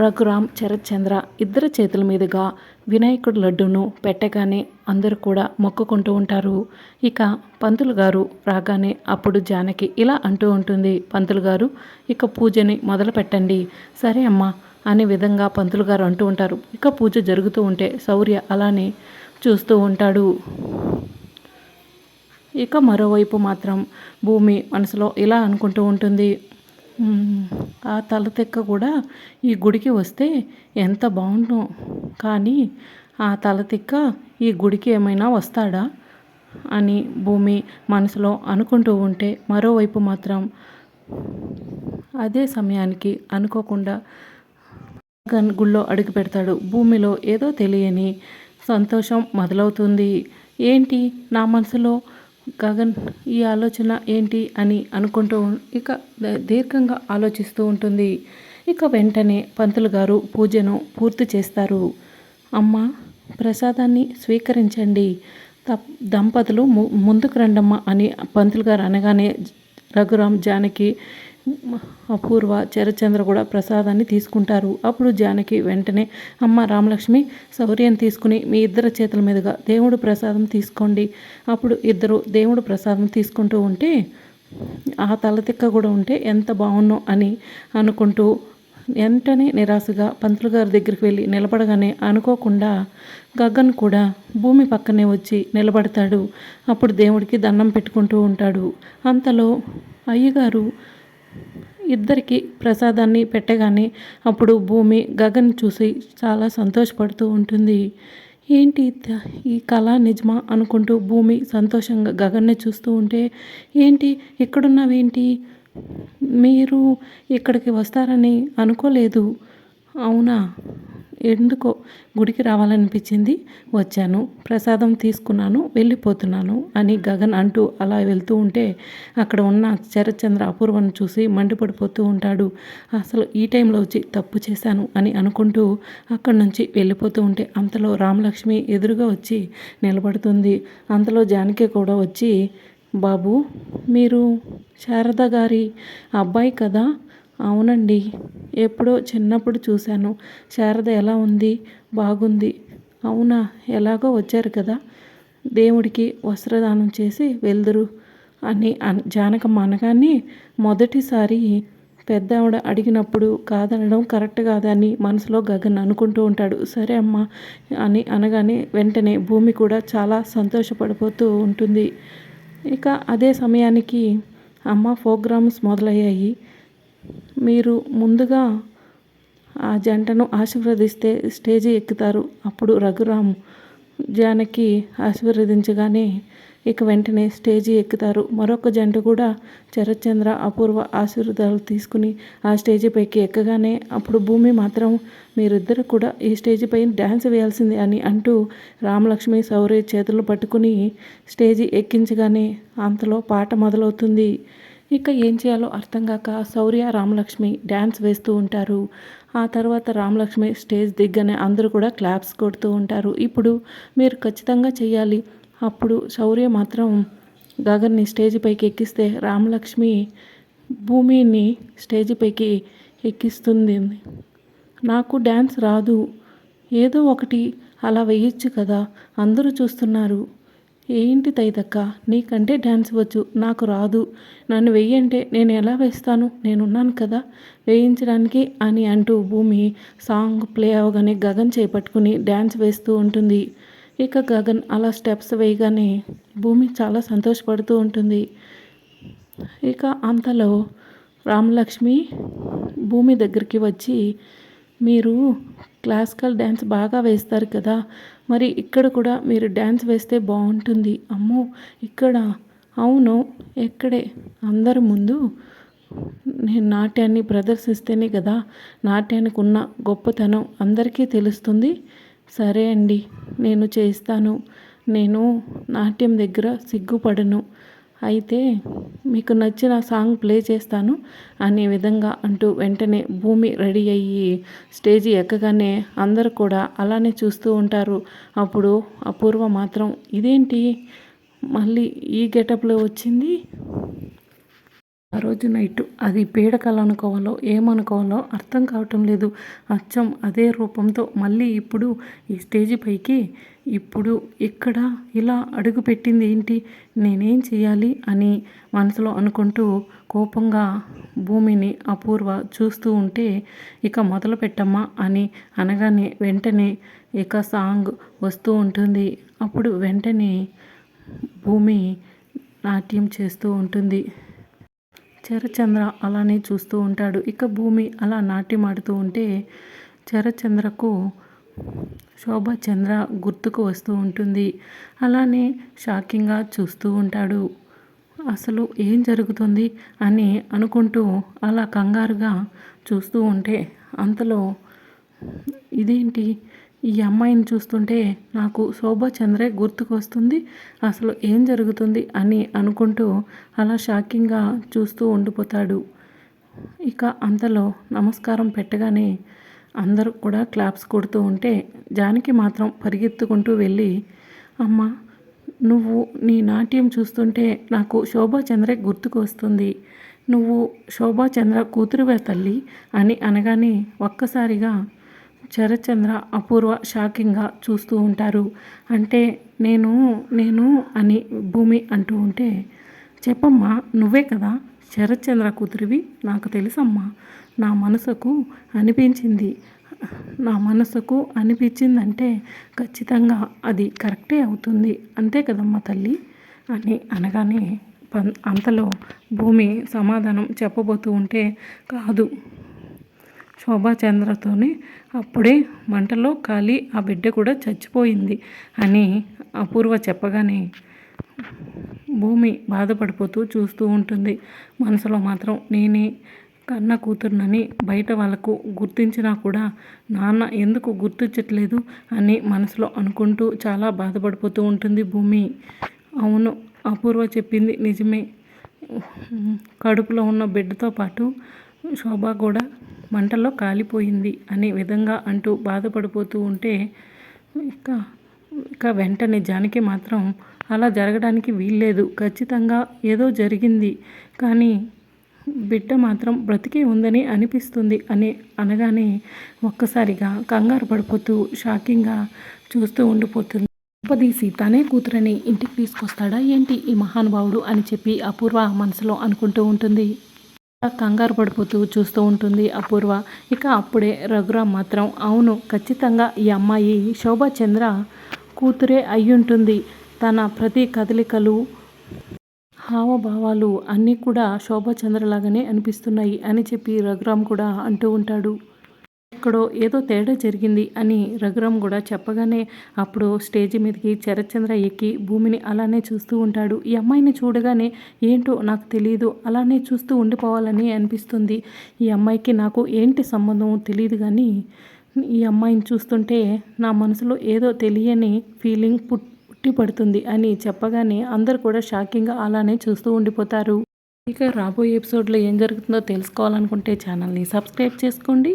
రఘురామ్ శరత్చంద్ర ఇద్దరి చేతుల మీదుగా వినాయకుడు లడ్డూను పెట్టగానే అందరూ కూడా మొక్కుకుంటూ ఉంటారు. ఇక పంతులు గారు రాగానే అప్పుడు జానకి ఇలా అంటూ ఉంటుంది పంతులు గారు ఇక పూజని మొదలు పెట్టండి. సరే అమ్మా అనే విధంగా పంతులు గారు అంటూ ఉంటారు. ఇక పూజ జరుగుతూ ఉంటే శౌర్య అలానే చూస్తూ ఉంటాడు. ఇక మరోవైపు మాత్రం భూమి మనసులో ఇలా అనుకుంటూ ఉంటుంది ఆ తల తెక్క కూడా ఈ గుడికి వస్తే ఎంత బాగుండు. కానీ ఆ తల తిక్క ఈ గుడికి ఏమైనా వస్తాడా అని భూమి మనసులో అనుకుంటూ ఉంటే మరోవైపు మాత్రం అదే సమయానికి అనుకోకుండా గుళ్ళో అడుగు పెడతాడు. భూమిలో ఏదో తెలియని సంతోషం మొదలవుతుంది. ఏంటి? నా మనసులో గగన్ ఈ ఆలోచన ఏంటి అని అనుకుంటూ ఇక దీర్ఘంగా ఆలోచిస్తూ ఉంటుంది. ఇక వెంటనే పంతులు గారు పూజను పూర్తి చేస్తారు. అమ్మ ప్రసాదాన్ని స్వీకరించండి. దంపతులు ముందుకు రండమ్మ అని పంతులు గారు అనగానే రఘురామ్ జానకి అపూర్వ చరచంద్ర కూడా ప్రసాదాన్ని తీసుకుంటారు. అప్పుడు జానకి వెంటనే అమ్మ రామలక్ష్మి శౌర్యం తీసుకుని మీ ఇద్దరు చేతుల మీదుగా దేవుడు ప్రసాదం తీసుకోండి. అప్పుడు ఇద్దరు దేవుడు ప్రసాదం తీసుకుంటూ ఉంటే ఆ తలతిక్క కూడా ఉంటే ఎంత బాగున్నో అని అనుకుంటూ వెంటనే నిరాశగా పంతులు గారి దగ్గరికి వెళ్ళి నిలబడగానే అనుకోకుండా గగన్ కూడా భూమి పక్కనే వచ్చి నిలబడతాడు. అప్పుడు దేవుడికి దండం పెట్టుకుంటూ ఉంటాడు. అంతలో అయ్యగారు ఇద్దరికి ప్రసాదాన్ని పెట్టగానే అప్పుడు భూమి గగన్ చూసి చాలా సంతోషపడుతూ ఉంటుంది. ఏంటి ఈ కళ నిజమా అనుకుంటూ భూమి సంతోషంగా గగన్ని చూస్తూ ఉంటే ఏంటి ఇక్కడున్నవేంటి మీరు ఇక్కడికి వస్తారని అనుకోలేదు. అవునా? ఎందుకో గుడికి రావాలనిపించింది. వచ్చాను. ప్రసాదం తీసుకున్నాను. వెళ్ళిపోతున్నాను అని గగన్ అంటూ అలా వెళ్తూ ఉంటే అక్కడ ఉన్న శరత్చంద్ర అపూర్వను చూసి మండిపడిపోతూ ఉంటాడు. అసలు ఈ టైంలో వచ్చి తప్పు చేశాను అని అనుకుంటూ అక్కడి నుంచి వెళ్ళిపోతూ ఉంటే అంతలో రామలక్ష్మి ఎదురుగా వచ్చి నిలబడుతుంది. అంతలో జానకి కూడా వచ్చి బాబు మీరు శారద గారి అబ్బాయి కదా? అవునండి. ఎప్పుడో చిన్నప్పుడు చూశాను. శారద ఎలా ఉంది? బాగుంది. అవునా? ఎలాగో వచ్చారు కదా. దేవుడికి వస్త్రదానం చేసి వెళ్దురు అని జానకమ్మ అనగానే మొదటిసారి పెద్ద ఆవిడ అడిగినప్పుడు కాదనడం కరెక్ట్ కాదని మనసులో గగన్ అనుకుంటూ ఉంటాడు. సరే అమ్మ అని అనగానే వెంటనే భూమి కూడా చాలా సంతోషపడిపోతూ ఉంటుంది. ఇక అదే సమయానికి అమ్మ ప్రోగ్రామ్స్ మొదలయ్యాయి. మీరు ముందుగా ఆ జంటను ఆశీర్వదిస్తే స్టేజి ఎక్కుతారు. అప్పుడు రఘురామ్ జానకి ఆశీర్వదించగానే ఇక వెంటనే స్టేజి ఎక్కుతారు. మరొక జంట కూడా శరత్చంద్ర అపూర్వ ఆశీర్వాదాలు తీసుకుని ఆ స్టేజి పైకి ఎక్కగానే అప్పుడు భూమి మాత్రం మీరిద్దరు కూడా ఈ స్టేజి పైన డ్యాన్స్ వేయాల్సిందే అని అంటూ రామలక్ష్మి సౌర్య చేతులు పట్టుకుని స్టేజి ఎక్కించగానే అంతలో పాట మొదలవుతుంది. ఇక ఏం చేయాలో అర్థం కాక శౌర్య రామలక్ష్మి డ్యాన్స్ వేస్తూ ఉంటారు. ఆ తర్వాత రామలక్ష్మి స్టేజ్ దిగ్గనే అందరూ కూడా క్లాప్స్ కొడుతూ ఉంటారు. ఇప్పుడు మీరు ఖచ్చితంగా చేయాలి అప్పుడు శౌర్య మాత్రం గగన్ని స్టేజ్ పైకి ఎక్కిస్తే రామలక్ష్మి భూమిని స్టేజ్ పైకి ఎక్కిస్తుంది. నాకు డ్యాన్స్ రాదు. ఏదో ఒకటి అలా వేయచ్చు కదా. అందరూ చూస్తున్నారు. ఏంటి తైదక్క నీకంటే డ్యాన్స్ వచ్చు నాకు రాదు. నన్ను వెయ్యంటే నేను ఎలా వేస్తాను? నేనున్నాను కదా. వేయించడానికి అని అంటూ భూమి సాంగ్ ప్లే అవగానే గగన్ చేపట్టుకుని డ్యాన్స్ వేస్తూ ఉంటుంది. ఇక గగన్ అలా స్టెప్స్ వేయగానే భూమి చాలా సంతోషపడుతూ ఉంటుంది. ఇక అంతలో రామలక్ష్మి భూమి దగ్గరికి వచ్చి మీరు క్లాసికల్ డ్యాన్స్ బాగా వేస్తారు కదా. మరి ఇక్కడ కూడా మీరు డ్యాన్స్ వేస్తే బాగుంటుంది. అమ్మో ఇక్కడ? అవును ఎక్కడే? అందరి ముందు? నేను నాట్యాన్ని ప్రదర్శిస్తేనే కదా నాట్యానికి ఉన్న గొప్పతనం అందరికీ తెలుస్తుంది. సరే అండి నేను చేస్తాను నేను నాట్యం దగ్గర సిగ్గుపడను. అయితే మీకు నచ్చిన సాంగ్ ప్లే చేస్తాను అనే విధంగా అంటూ వెంటనే భూమి రెడీ అయ్యి స్టేజి ఎక్కగానే అందరు కూడా అలానే చూస్తూ ఉంటారు. అప్పుడు అపూర్వ మాత్రం ఇదేంటి? మళ్ళీ ఈ గెటప్లో వచ్చింది? ఆ రోజు నైట్ అది పీడకలు అనుకోవాలో ఏమనుకోవాలో అర్థం కావటం లేదు. అచ్చం అదే రూపంతో మళ్ళీ ఇప్పుడు ఈ స్టేజ్ పైకి ఇప్పుడు ఇక్కడ ఇలా అడుగు పెట్టింది ఏంటి? నేనేం చేయాలి అని మనసులో అనుకుంటూ కోపంగా భూమిని అపూర్వ చూస్తూ ఉంటే ఇక మొదలు పెట్టమ్మా అని అనగానే వెంటనే ఇక సాంగ్ వస్తూ ఉంటుంది. అప్పుడు వెంటనే భూమి నాట్యం చేస్తూ ఉంటుంది. చరచంద్ర అలానే చూస్తూ ఉంటాడు. ఇక భూమి అలా నాట్యమాడుతూ ఉంటే చరచంద్రకు శోభచంద్ర గుర్తుకు వస్తూ ఉంటుంది. అలానే షాకింగ్గా చూస్తూ ఉంటాడు. అసలు ఏం జరుగుతుంది అని అనుకుంటూ అలా కంగారుగా చూస్తూ ఉంటే అంతలో ఇదేంటి? ఈ అమ్మాయిని చూస్తుంటే నాకు శోభాచంద్రే గుర్తుకు వస్తుంది అసలు ఏం జరుగుతుంది అని అనుకుంటూ అలా షాకింగ్గా చూస్తూ ఉండిపోతాడు. ఇక అంతలో నమస్కారం పెట్టగానే అందరూ కూడా క్లాప్స్ కొడుతూ ఉంటే జానకి మాత్రం పరిగెత్తుకుంటూ వెళ్ళి అమ్మ నువ్వు నీ నాట్యం చూస్తుంటే నాకు శోభాచంద్రే గుర్తుకు వస్తుంది నువ్వు శోభాచంద్ర కూతురువే తల్లి అని అనగానే ఒక్కసారిగా శరత్చంద్ర అపూర్వ షాకింగ్గా చూస్తూ ఉంటారు. అంటే నేను నేను అని భూమి అంటూ ఉంటే చెప్పమ్మా నువ్వే కదా శరత్చంద్ర కూతురివి? నాకు తెలుసమ్మా నా మనసుకు అనిపించింది. నా మనసుకు అనిపించిందంటే ఖచ్చితంగా అది కరెక్టే అవుతుంది. అంతే కదమ్మా తల్లి అని అనగానే అంతలో భూమి సమాధానం చెప్పబోతూ ఉంటే కాదు శోభాచంద్రతోనే అప్పుడే మంటలో కాలి ఆ బిడ్డ కూడా చచ్చిపోయింది అని అపూర్వ చెప్పగానే భూమి బాధపడిపోతూ చూస్తూ ఉంటుంది. మనసులో మాత్రం నేనే కన్న కూతురునని బయట వాళ్ళకు గుర్తించినా కూడా నాన్న ఎందుకు గుర్తించట్లేదు అని మనసులో అనుకుంటూ చాలా బాధపడిపోతూ ఉంటుంది భూమి. అవును అపూర్వ చెప్పింది నిజమే. కడుపులో ఉన్న బిడ్డతో పాటు శోభ కూడా మంటల్లో కాలిపోయింది అనే విధంగా అంటూ బాధపడిపోతూ ఉంటే ఇక ఇక వెంటనే జానకి మాత్రం అలా జరగడానికి వీల్లేదు. ఖచ్చితంగా ఏదో జరిగింది. కానీ బిడ్డ మాత్రం బ్రతికే ఉందని అనిపిస్తుంది అని అనగానే ఒక్కసారిగా కంగారు పడిపోతూ షాకింగ్గా చూస్తూ ఉండిపోతుంది. ఉపదీసి తనే కూతురని ఇంటికి తీసుకొస్తాడా ఏంటి ఈ మహానుభావుడు? అని చెప్పి అపూర్వ మనసులో అనుకుంటూ ఉంటుంది. కంగారు పడిపోతూ చూస్తూ ఉంటుంది అపూర్వ. ఇక అప్పుడే రఘురామ్ మాత్రం అవును ఖచ్చితంగా ఈ అమ్మాయి శోభాచంద్ర కూతురే అయ్యుంటుంది. తన ప్రతి కదలికలు హావభావాలు అన్నీ కూడా శోభాచంద్రలాగానే అనిపిస్తున్నాయి అని చెప్పి రఘురామ్ కూడా అంటూ ఉంటాడు. ఎక్కడో ఏదో తేడా జరిగింది అని రఘురామ్ కూడా చెప్పగానే అప్పుడు స్టేజ్ మీదకి చరచంద్ర ఎక్కి భూమిని అలానే చూస్తూ ఉంటాడు. ఈ అమ్మాయిని చూడగానే ఏంటో నాకు తెలియదు అలానే చూస్తూ ఉండిపోవాలని అనిపిస్తుంది. ఈ అమ్మాయికి నాకు ఏంటి సంబంధం తెలియదు కానీ ఈ అమ్మాయిని చూస్తుంటే నా మనసులో ఏదో తెలియని ఫీలింగ్ పుట్టి పడుతుంది అని చెప్పగానే అందరు కూడా షాకింగ్గా అలానే చూస్తూ ఉండిపోతారు. ఇక రాబోయే ఎపిసోడ్లో ఏం జరుగుతుందో తెలుసుకోవాలనుకుంటే ఛానల్ని సబ్స్క్రైబ్ చేసుకోండి.